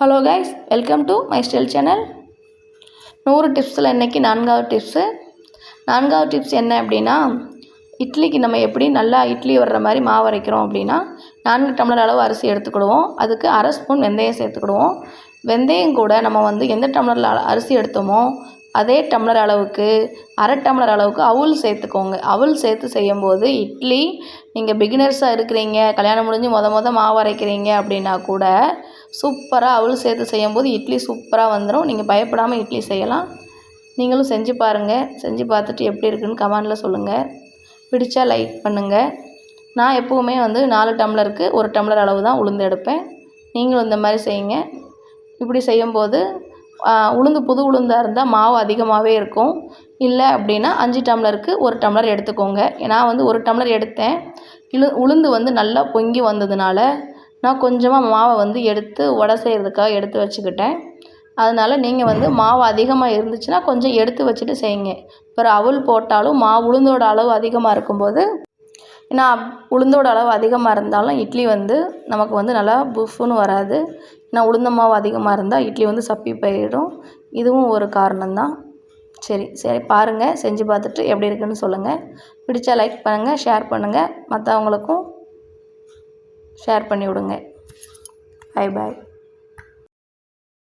Hello guys welcome to my style channel நூறு டிப்ஸில் இன்றைக்கி நான்காவது டிப்ஸு நான்காவது டிப்ஸ் என்ன அப்படின்னா இட்லிக்கு நம்ம எப்படி நல்லா இட்லி வர்ற மாதிரி மாவு அரைக்கிறோம் அப்படின்னா நான்கு டம்ளர் அளவு அரிசி எடுத்துக்கிடுவோம். அதுக்கு அரை ஸ்பூன் வெந்தயம் சேர்த்துக்கிடுவோம். வெந்தயம் கூட நம்ம வந்து எந்த டம்ளரில் அரிசி எடுத்தோமோ அதே டம்ளர் அளவுக்கு அரை டம்ளர் அளவுக்கு அவுல் சேர்த்துக்கோங்க. அவுல் சேர்த்து செய்யும்போது இட்லி நீங்கள் பிகினர்ஸாக இருக்கிறீங்க கல்யாணம் முடிஞ்சு மொத மொதல் மாவு அரைக்கிறீங்க அப்படின்னா கூட சூப்பராக அவள் சேர்த்து செய்யும்போது இட்லி சூப்பராக வந்துடும் நீங்கள் பயப்படாமல் இட்லி செய்யலாம். நீங்களும் செஞ்சு பாருங்கள் செஞ்சு பார்த்துட்டு எப்படி இருக்குன்னு கமெண்டில் சொல்லுங்கள் பிடிச்சா லைக் பண்ணுங்கள் நான் எப்போவுமே வந்து நாலு டம்ளருக்கு ஒரு டம்ளர் அளவு தான் உளுந்து எடுப்பேன். நீங்களும் இந்த மாதிரி செய்யுங்க. இப்படி செய்யும்போது உளுந்து புது உளுந்தாக இருந்தால் மாவு அதிகமாகவே இருக்கும். இல்லை அப்படின்னா அஞ்சு டம்ளருக்கு ஒரு டம்ளர் எடுத்துக்கோங்க. நான் வந்து ஒரு டம்ளர் எடுத்தேன். இழு உளுந்து வந்து நல்லா பொங்கி வந்ததுனால நான் கொஞ்சமாக மாவை வந்து எடுத்து வடை செய்கிறதுக்காக எடுத்து வச்சுக்கிட்டேன். அதனால் நீங்கள் வந்து மாவு அதிகமாக இருந்துச்சுன்னா கொஞ்சம் எடுத்து வச்சுட்டு செய்யுங்க. அப்புறம் அவல் போட்டாலும் மாவு உளுந்தோட அளவு அதிகமாக இருக்கும்போது ஏன்னா உளுந்தோட அளவு அதிகமாக இருந்தாலும் இட்லி வந்து நமக்கு வந்து நல்லா புஃப்னு வராது. ஏன்னா உளுந்த மாவு அதிகமாக இருந்தால் இட்லி வந்து சப்பி போயிடும். இதுவும் ஒரு காரணம்தான். சரி சரி பாருங்கள் செஞ்சு பார்த்துட்டு எப்படி இருக்குன்னு சொல்லுங்கள் பிடிச்சா லைக் பண்ணுங்கள் ஷேர் பண்ணுங்கள் மற்றவங்களுக்கும் ஷேர் பண்ணி விடுங்க பாய் பாய்